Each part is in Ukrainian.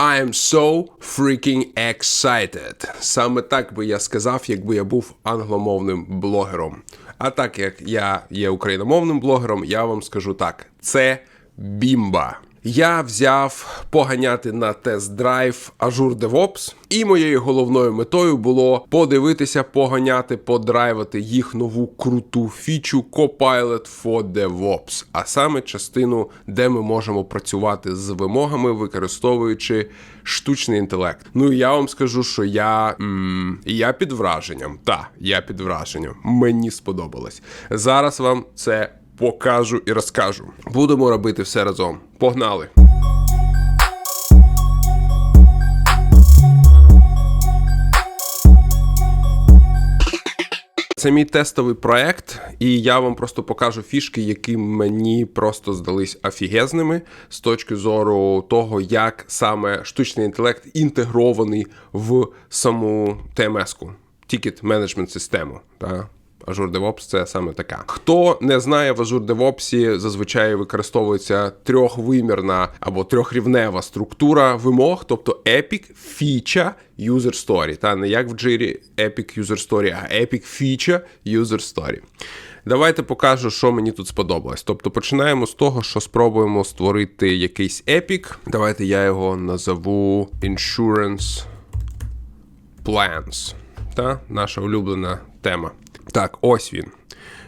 I am so freaking excited. Саме так би я сказав, якби я був англомовним блогером. А так як я є україномовним блогером, я вам скажу так: це бімба. Я взяв поганяти на тест-драйв Azure DevOps, і моєю головною метою було подивитися, поганяти, подрайвати їх нову круту фічу Copilot for DevOps, а саме частину, де ми можемо працювати з вимогами, використовуючи штучний інтелект. Ну і я вам скажу, що я, м- я під враженням. Та, я під враженням. Мені сподобалось. Зараз вам це покажу і розкажу. Будемо робити все разом. Погнали! Це мій тестовий проект, і я вам просто покажу фішки, які мені просто здались офігезними з точки зору того, як саме штучний інтелект інтегрований в саму ТМС-ку, Ticket Management систему. Azure DevOps це саме така. Хто не знає, в Azure DevOps зазвичай використовується трьохвимірна або трьохрівнева структура вимог, тобто Epic, Feature, User Story. Та не як в Jira Epic User Story, а Epic Feature, User Story. Давайте покажу, що мені тут сподобалось. Тобто починаємо з того, що спробуємо створити якийсь Epic. Давайте я його назову Insurance Plans. Та наша улюблена тема. Так, ось він.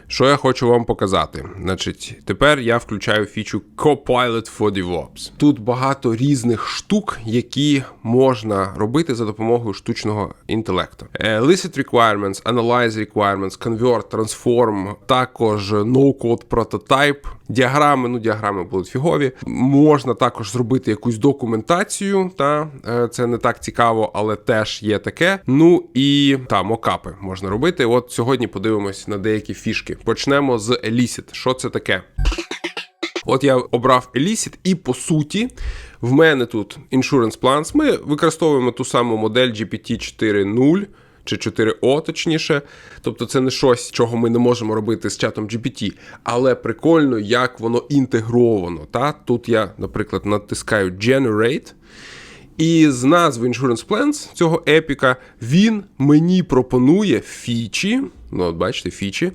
Що я хочу вам показати? Значить, тепер я включаю фічу Copilot for DevOps. Тут багато різних штук, які можна робити за допомогою штучного інтелекту. Е, Licit requirements, analyze requirements, convert, transform, також no-code prototype, діаграми, ну діаграми будуть фігові. Можна також зробити якусь документацію, та е, це не так цікаво, але теж є таке. Ну і та мокапи можна робити. От сьогодні подивимось на деякі фішки. Почнемо з Elicit. Що це таке? От я обрав Elicit, і по суті, в мене тут Insurance Plans. Ми використовуємо ту саму модель GPT 4.0. Чи 4О, точніше, тобто це не щось, чого ми не можемо робити з чатом GPT, але прикольно, як воно інтегровано. Та? Тут я, наприклад, натискаю Generate, і з назви Insurance Plans цього епіка він мені пропонує фічі. Ну, от бачите, фічі,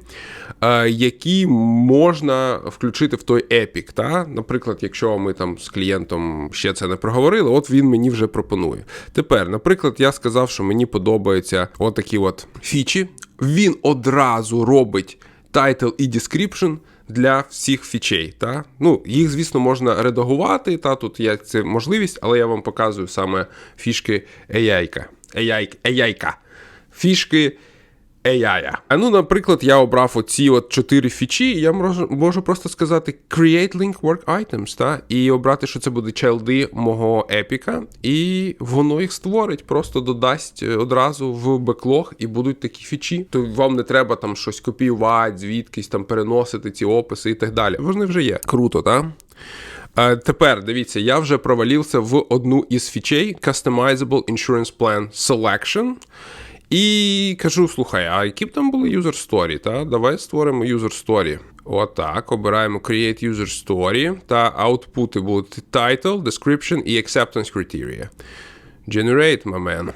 е, які можна включити в той епік. Та? Наприклад, якщо ми там з клієнтом ще це не проговорили, от він мені вже пропонує. Тепер, наприклад, я сказав, що мені подобаються отакі от фічі. Він одразу робить title і description для всіх фічей. Та? Ну, Їх, звісно, можна редагувати, та тут є ця можливість, але я вам показую саме фішки AI. AI, AI. Фішки AI. А ну, наприклад, я обрав оці от чотири фічі, і я можу, можу просто сказати Create Link Work Items, та? і обрати, що це буде чайлди мого епіка, і воно їх створить, просто додасть одразу в беклог, і будуть такі фічі. То вам не треба там щось копіювати, звідкись там переносити ці описи і так далі. Вони вже є. Круто, так? Тепер дивіться, я вже провалився в одну із фічей Customizable Insurance Plan Selection. І кажу: слухай, а які б там були story? Та? Давай створимо user story. Отак, обираємо Create User Story, та аутпути будуть title, description і acceptance criteria. Generate, my man.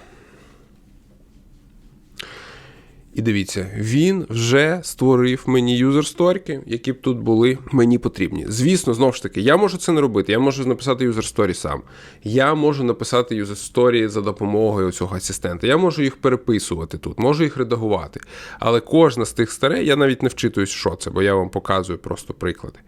І дивіться, він вже створив мені юзер-сторіки, які б тут були мені потрібні. Звісно, знову ж таки, я можу це не робити. Я можу написати юзер-сторі сам. Я можу написати юзер-сторі за допомогою цього асистента. Я можу їх переписувати тут, можу їх редагувати. Але кожна з тих старей, я навіть не вчитуюсь, що це, бо я вам показую просто приклади.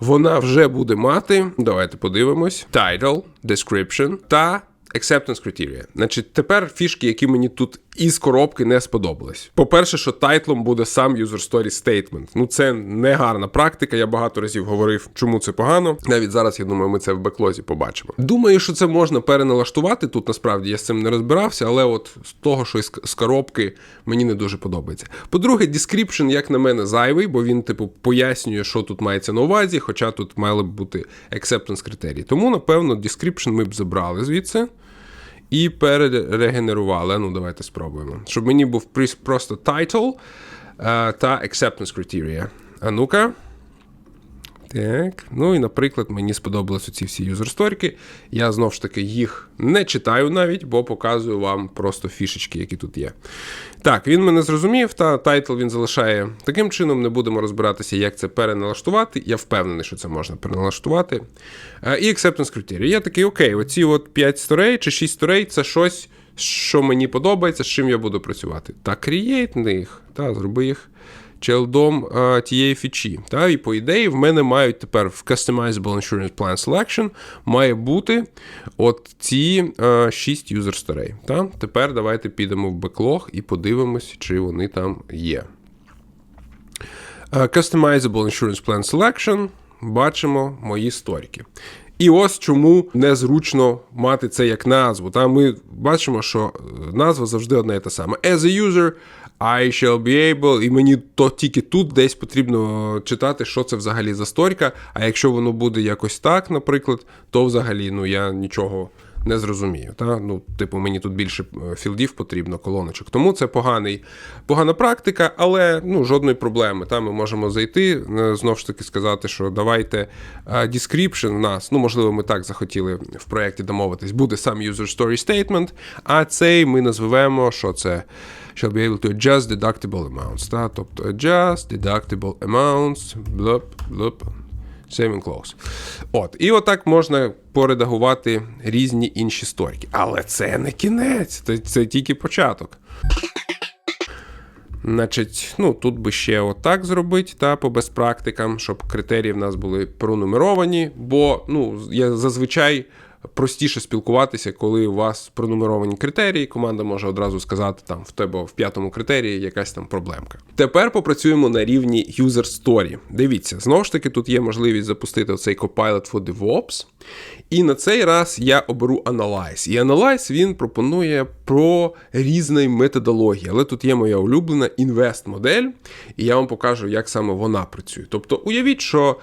Вона вже буде мати, давайте подивимось: title, description та acceptance criteria. Значить, тепер фішки, які мені тут із коробки не сподобались. По-перше, що тайтлом буде сам user story statement. Ну це не гарна практика. Я багато разів говорив, чому це погано. Навіть зараз я думаю, ми це в беклозі побачимо. Думаю, що це можна переналаштувати. Тут насправді я з цим не розбирався, але от з того, що з коробки мені не дуже подобається. По-друге, description, як на мене, зайвий, бо він, типу, пояснює, що тут мається на увазі, хоча тут мали б бути acceptance критерії. Тому, напевно, description ми б забрали звідси. І перерегенерували. Ну, давайте спробуємо. Щоб мені був просто title та acceptance criteria. А ну-ка. Так, ну і, наприклад, мені сподобалися ці всі юзерсторіки. Я знову ж таки їх не читаю навіть, бо показую вам просто фішечки, які тут є. Так, він мене зрозумів, та тайтл він залишає таким чином. Не будемо розбиратися, як це переналаштувати. Я впевнений, що це можна переналаштувати. Е, І acceptance criteria. Я такий, окей, оці от 5 сторей чи 6 сторей це щось, що мені подобається, з чим я буду працювати. Та create їх, та зроби їх челдом а, тієї фічі. Та, І по ідеї, в мене мають тепер в Customizable Insurance Plan Selection має бути от ці а, 6 юзер сторей. Та? Тепер давайте підемо в беклог і подивимось, чи вони там є. А, Customizable Insurance Plan Selection. Бачимо мої сторіки. І ось чому незручно мати це як назву. Та ми бачимо, що назва завжди одна і та сама. As a user, I shall be able, і мені то тільки тут десь потрібно читати, що це взагалі за сторіка. А якщо воно буде якось так, наприклад, то взагалі ну я нічого не зрозумію. Та? Ну, Типу, мені тут більше філдів потрібно, колоночок. Тому це поганий, погана практика, але ну, жодної проблеми. Та? Ми можемо зайти, знову ж таки сказати, що давайте description в нас, ну, можливо, ми так захотіли в проєкті домовитись, буде сам user story statement, а цей ми назвемо, що це shall be able to adjust deductible amounts. Та? Тобто adjust deductible amounts, блоп, блоп, save and close. От. І отак можна поредагувати різні інші сторіки. Але це не кінець, це, це тільки початок. Значить, ну тут би ще отак зробити, та по безпрактикам, щоб критерії в нас були пронумеровані, бо ну, я зазвичай простіше спілкуватися, коли у вас пронумеровані критерії. Команда може одразу сказати, там в тебе в п'ятому критерії якась там проблемка. Тепер попрацюємо на рівні user story. Дивіться, знову ж таки, тут є можливість запустити оцей Copilot for DevOps. І на цей раз я оберу Analyze. І Analyze він пропонує про різні методології. Але тут є моя улюблена інвест-модель, і я вам покажу, як саме вона працює. Тобто, уявіть, що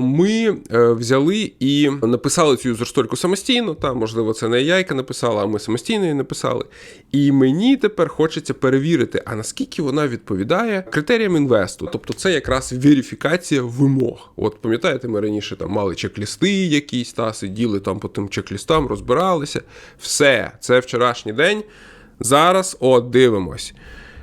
ми е, взяли і написали цю юзерсторіку самостійно. Та, можливо, це не яйка написала, а ми самостійно її написали. І мені тепер хочеться перевірити, а наскільки вона відповідає критеріям інвесту. Тобто, це якраз верифікація вимог. От пам'ятаєте, ми раніше там мали чек-лісти якісь, та сиділи там по тим чек-лістам, розбиралися. Все, це вчорашній день. Зараз от дивимось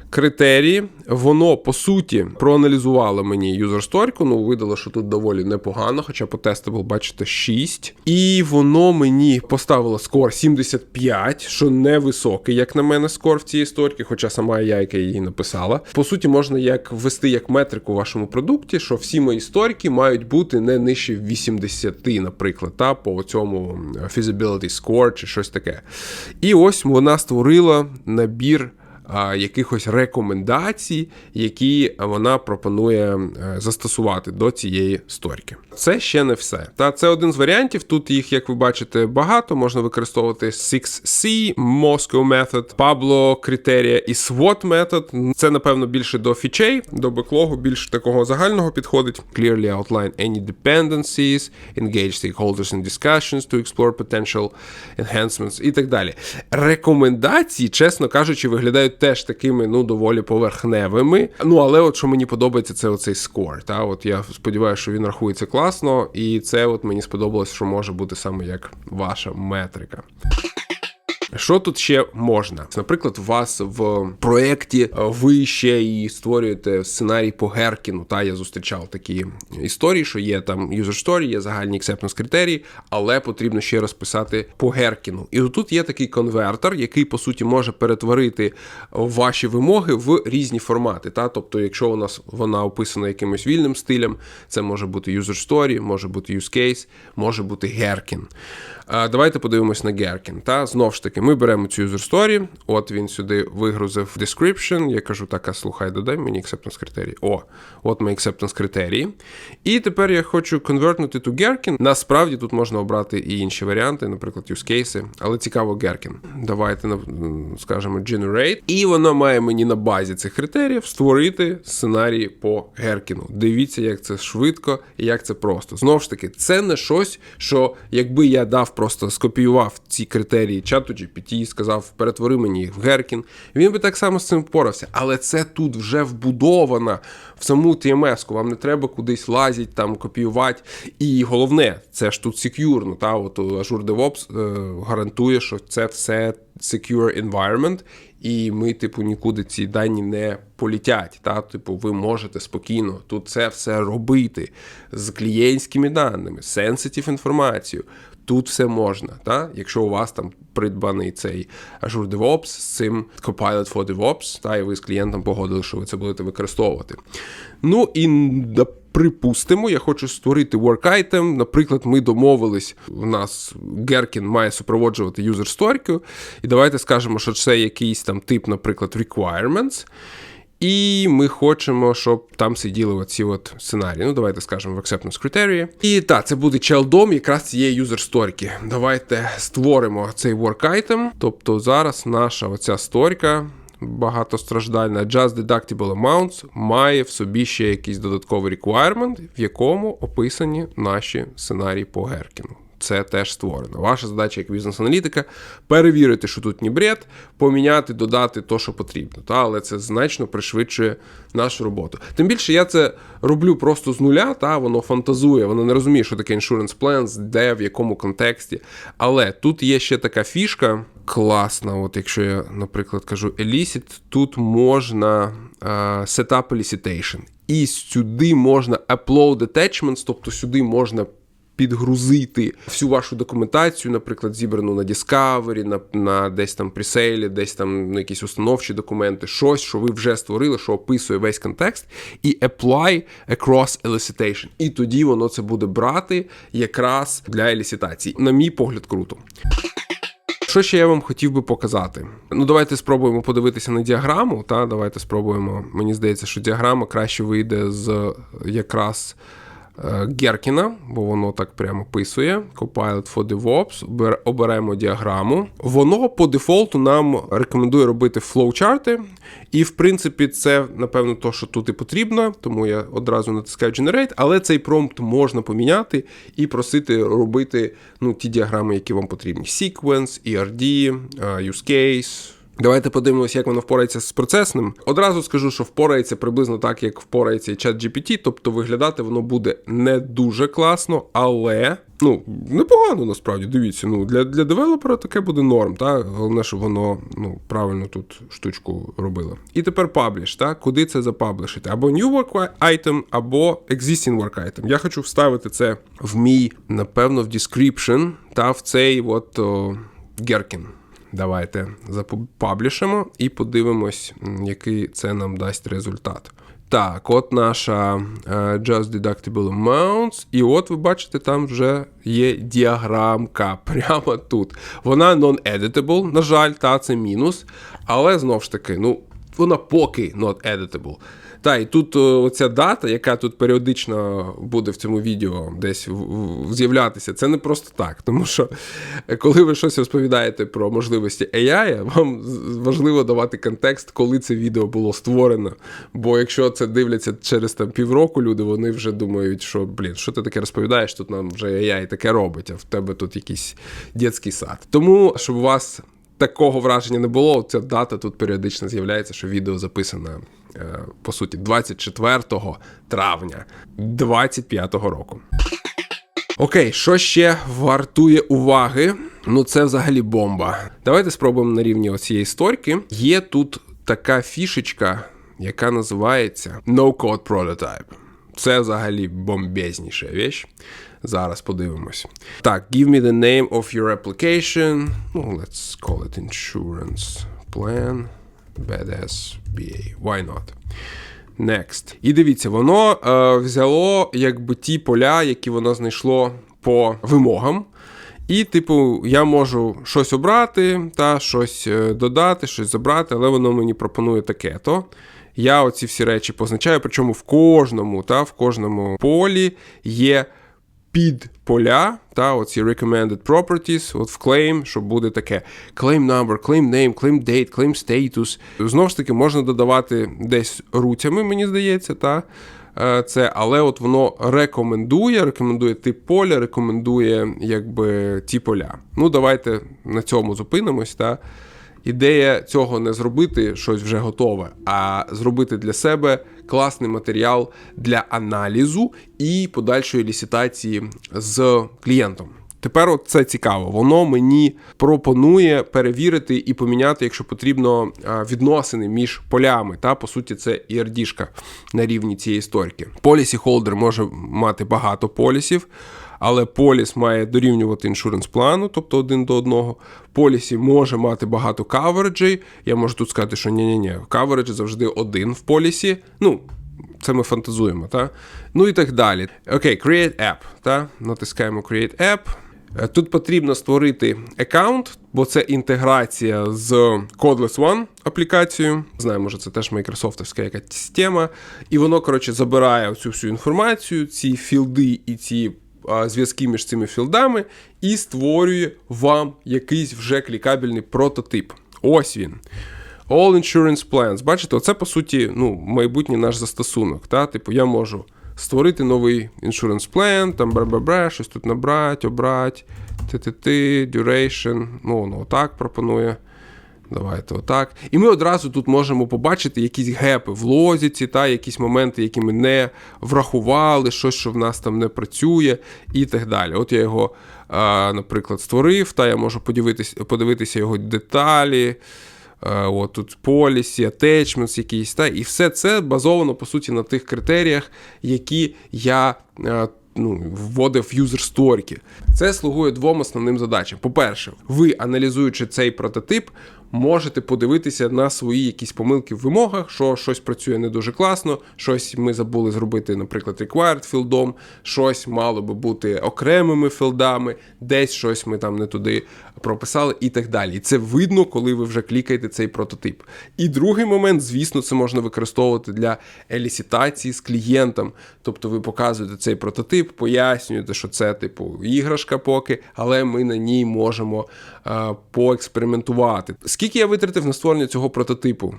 критерії. Воно по суті проаналізувало мені юзерсторіку, ну видало, що тут доволі непогано, хоча по тестабл, бачите, 6. І воно мені поставило скор 75, що невисокий, як на мене, скор в цій історії, хоча сама яйка її написала. По суті, можна як ввести як метрику в вашому продукті, що всі мої історики мають бути не нижче 80, наприклад, та по цьому feasibility score чи щось таке. І ось вона створила набір якихось рекомендацій, які вона пропонує е, застосувати до цієї сторіки. Це ще не все. Та це один з варіантів. Тут їх, як ви бачите, багато. Можна використовувати 6C, Moscow Method, Pablo критерія і SWOT метод. Це, напевно, більше до фічей, до беклогу, більш такого загального підходить. Clearly outline any dependencies, engage stakeholders in discussions to explore potential enhancements і так далі. Рекомендації, чесно кажучи, виглядають теж такими ну доволі поверхневими. Ну але от що мені подобається, це оцей скор. Та от я сподіваюся, що він рахується класно, і це от мені сподобалось, що може бути саме як ваша метрика. Що тут ще можна? Наприклад, у вас в проєкті е, ви ще і створюєте сценарій по Геркіну. Та я зустрічав такі історії, що є там user story, є загальні acceptance критерії, але потрібно ще розписати по Геркіну. І тут є такий конвертер, який по суті може перетворити ваші вимоги в різні формати. Та тобто, якщо у нас вона описана якимось вільним стилем, це може бути user story, може бути case, може бути Геркін. Давайте подивимось на Геркін. Та знову ж таки, ми беремо цю user story, От він сюди вигрузив description. Я кажу, так, а слухай, додай мені acceptance критерії. О, от мої acceptance критерії. І тепер я хочу конвертнути ту Gherkin. Насправді тут можна обрати і інші варіанти, наприклад, use cases, але цікаво Gherkin. Давайте скажемо generate. І воно має мені на базі цих критеріїв створити сценарій по Геркіну. Дивіться, як це швидко і як це просто. Знову ж таки, це не щось, що якби я дав просто скопіював ці критерії чату GPT і сказав, перетвори мені їх в Геркін, він би так само з цим впорався. Але це тут вже вбудовано в саму TMS-ку. Вам не треба кудись лазити, там копіювати. І головне, це ж тут секюрно. Та от Azure DevOps е, гарантує, що це все secure environment, і ми, типу, нікуди ці дані не політять. Та? Типу, ви можете спокійно тут це все робити з клієнтськими даними, sensitive інформацією. Тут все можна, та? якщо у вас там придбаний цей Azure DevOps з цим Copilot for DevOps, та і ви з клієнтом погодили, що ви це будете використовувати. Ну і припустимо, я хочу створити work item. Наприклад, ми домовились, у нас Gherkin має супроводжувати user story, і давайте скажемо, що це якийсь там тип, наприклад, requirements. І ми хочемо, щоб там сиділи оці от сценарії. Ну, давайте скажемо в Acceptance Criteria. І так, це буде челдом якраз цієї юзер сторіки. Давайте створимо цей work item. Тобто зараз наша оця сторіка багатостраждальна Just Deductible Amounts має в собі ще якийсь додатковий requirement, в якому описані наші сценарії по Геркіну. Це теж створено. Ваша задача як бізнес-аналітика перевірити, що тут не бред, поміняти, додати то, що потрібно. Та? Але це значно пришвидшує нашу роботу. Тим більше я це роблю просто з нуля, та воно фантазує, воно не розуміє, що таке insurance plans, де, в якому контексті. Але тут є ще така фішка класна. От якщо я, наприклад, кажу elicit, тут можна uh, setup elicitation. І сюди можна upload attachments, тобто сюди можна підгрузити всю вашу документацію, наприклад, зібрану на Discovery, на на десь там пресейлі, десь там на якісь установчі документи, щось, що ви вже створили, що описує весь контекст, і apply across elicitation. І тоді воно це буде брати якраз для елісітації. На мій погляд, круто. Що ще я вам хотів би показати? Ну, давайте спробуємо подивитися на діаграму. Та давайте спробуємо. Мені здається, що діаграма краще вийде з якраз Геркіна, бо воно так прямо писує. Copilot for DevOps, оберемо діаграму. Воно по дефолту нам рекомендує робити флоучарти. І, в принципі, це, напевно, то, що тут і потрібно, тому я одразу натискаю Generate, але цей промпт можна поміняти і просити робити ну, ті діаграми, які вам потрібні. Sequence, ERD, е, use case. Давайте подивимося, як воно впорається з процесним. Одразу скажу, що впорається приблизно так, як впорається чат GPT, тобто виглядати воно буде не дуже класно, але ну непогано насправді. Дивіться, ну для для девелопера таке буде норм. Та? Головне, щоб воно ну, правильно тут штучку робило. І тепер пабліш, та? куди це запаблішити? Або new work item, або existing work item. Я хочу вставити це в мій, напевно, в description та в цей от о, Gherkin. Давайте запаблішимо і подивимось, який це нам дасть результат. Так, от наша е, Just Deductible Amounts. І от ви бачите, там вже є діаграмка прямо тут. Вона non-editable, на жаль, та це мінус. Але знову ж таки, ну, вона поки not editable. Та, і тут оця дата, яка тут періодично буде в цьому відео десь з'являтися, це не просто так. Тому що е, коли ви щось розповідаєте про можливості AI, вам важливо давати контекст, коли це відео було створено. Бо якщо це дивляться через там півроку, люди вони вже думають, що блін, що ти таке розповідаєш, тут нам вже AI таке робить, а в тебе тут якийсь дитячий сад. Тому щоб у вас такого враження не було, ця дата тут періодично з'являється, що відео записане. Е, по суті, 24 травня 2025 року. Окей, що ще вартує уваги? Ну, це взагалі бомба. Давайте спробуємо на рівні цієї сторіки. Є тут така фішечка, яка називається No-Code Prototype. Це взагалі бомбезніша віч. Зараз подивимось. Так, give me the name of your application. Ну, let's call it insurance plan. Badass BA. Why not? Next. І дивіться, воно е, взяло якби ті поля, які воно знайшло по вимогам. І, типу, я можу щось обрати, та щось е, додати, щось забрати, але воно мені пропонує таке-то. Я оці всі речі позначаю, причому в кожному, та, в кожному полі є під поля, та, оці recommended properties, от в claim, що буде таке claim number, claim name, claim date, claim status. Знову ж таки, можна додавати десь руцями, мені здається, та. е, це, але от воно рекомендує, рекомендує тип поля, рекомендує якби ті поля. Ну, давайте на цьому зупинимось. Та? Ідея цього не зробити щось вже готове, а зробити для себе класний матеріал для аналізу і подальшої лісітації з клієнтом. Тепер це цікаво. Воно мені пропонує перевірити і поміняти, якщо потрібно, відносини між полями. Та по суті, це ERD-шка на рівні цієї історики. Полісі холдер може мати багато полісів. Але поліс має дорівнювати іншуренс плану, тобто один до одного. Полісі може мати багато кавереджей. Я можу тут сказати, що ні-ні-ні, кавередж завжди один в полісі. Ну, це ми фантазуємо, та? Ну і так далі. Окей, Create App. Та? Натискаємо Create App. Е, Тут потрібно створити аккаунт, бо це інтеграція з Codeless One аплікацією. Знаю, може, це теж майкрософтовська якась система. І воно, коротше, забирає цю всю інформацію, ці філди і ці зв'язки між цими філдами, і створює вам якийсь вже клікабельний прототип. Ось він. All Insurance Plans. Бачите, оце по суті ну, майбутній наш застосунок. Та? Типу, я можу створити новий insurance plan, там бра-бра-бра, щось тут набрати, обрати, ти-ти-ти, duration, ну, воно отак пропонує. Давайте отак. І ми одразу тут можемо побачити якісь гепи в лозіці, та якісь моменти, які ми не врахували, щось, що в нас там не працює, і так далі. От я його, наприклад, створив, та я можу подивитися, подивитися його деталі. От тут полісі, attachments якісь, та, і все це базовано, по суті, на тих критеріях, які я ну, вводив юзер сторіки. Це слугує двом основним задачам. По-перше, ви, аналізуючи цей прототип, можете подивитися на свої якісь помилки в вимогах, що щось працює не дуже класно, щось ми забули зробити, наприклад, required філдом, щось мало би бути окремими філдами, десь щось ми там не туди прописали і так далі. І це видно, коли ви вже клікаєте цей прототип. І другий момент, звісно, це можна використовувати для елісітації з клієнтом. Тобто ви показуєте цей прототип, пояснюєте, що це типу іграшка поки, але ми на ній можемо а, поекспериментувати. Скільки я витратив на створення цього прототипу?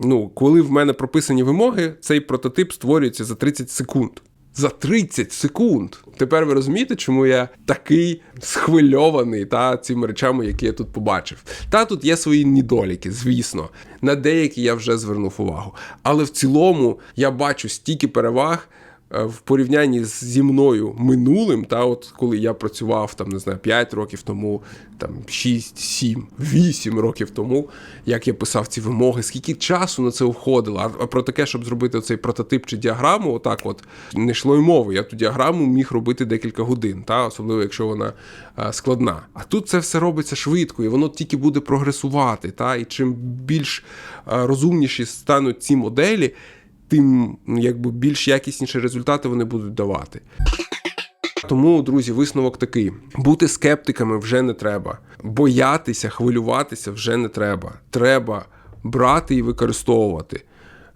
Ну, коли в мене прописані вимоги, цей прототип створюється за 30 секунд. За 30 секунд. Тепер ви розумієте, чому я такий схвильований та цими речами, які я тут побачив. Та тут є свої недоліки, звісно. На деякі я вже звернув увагу. Але в цілому я бачу стільки переваг. Е, в порівнянні зі мною минулим, та от коли я працював там, не знаю, 5 років тому, там 6, 7, 8 років тому, як я писав ці вимоги, скільки часу на це входило. А про таке, щоб зробити цей прототип чи діаграму, отак от не йшло й мови. Я ту діаграму міг робити декілька годин, та особливо якщо вона а, складна. А тут це все робиться швидко, і воно тільки буде прогресувати. Та, І чим більш а, розумніші стануть ці моделі тим якби більш якісніші результати вони будуть давати. Тому, друзі, висновок такий: бути скептиками вже не треба, боятися, хвилюватися вже не треба. Треба брати і використовувати.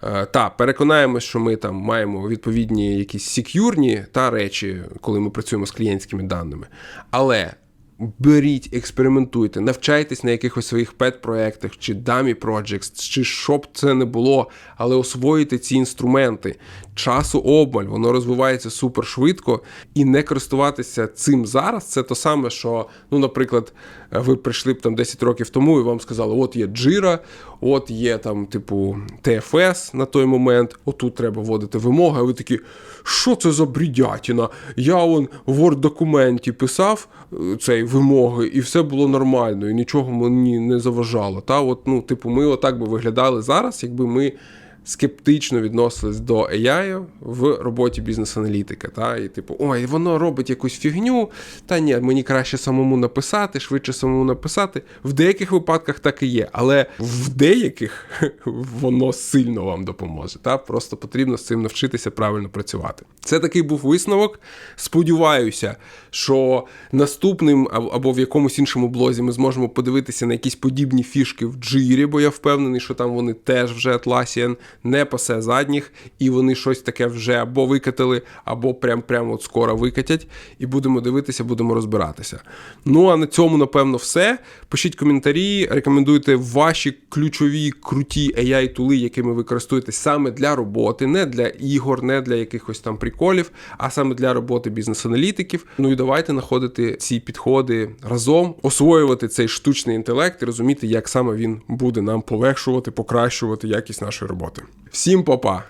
Е, та переконаємось, що ми там маємо відповідні якісь секюрні та речі, коли ми працюємо з клієнтськими даними. Але беріть, експериментуйте, навчайтесь на якихось своїх пет-проєктах, чи дамі projects, чи що б це не було, але освоїте ці інструменти. Часу обмаль, воно розвивається супер швидко, і не користуватися цим зараз це то саме, що, ну, наприклад, ви прийшли б там 10 років тому і вам сказали, от є Jira, от є там, типу, TFS на той момент, отут треба вводити вимоги, а ви такі, що це за брідятіна? Я вон в Word-документі писав е, цей вимоги, і все було нормально, і нічого мені не заважало. Та, от, ну, Типу, ми отак би виглядали зараз, якби ми скептично відносились до AI в роботі бізнес-аналітика. Та? І типу, ой, воно робить якусь фігню, та ні, мені краще самому написати, швидше самому написати. В деяких випадках так і є, але в деяких воно сильно вам допоможе. Та? Просто потрібно з цим навчитися правильно працювати. Це такий був висновок. Сподіваюся, що наступним або в якомусь іншому блозі ми зможемо подивитися на якісь подібні фішки в джирі, бо я впевнений, що там вони теж вже Atlassian не пасе задніх, і вони щось таке вже або викатили, або прям прям от скоро викатять. І будемо дивитися, будемо розбиратися. Ну а на цьому, напевно, все. Пишіть коментарі, рекомендуйте ваші ключові круті AI-тули, якими ви користуєтесь саме для роботи, не для ігор, не для якихось там приколів, а саме для роботи бізнес-аналітиків. Ну і давайте знаходити ці підходи разом, освоювати цей штучний інтелект і розуміти, як саме він буде нам полегшувати, покращувати якість нашої роботи. Всім па-па!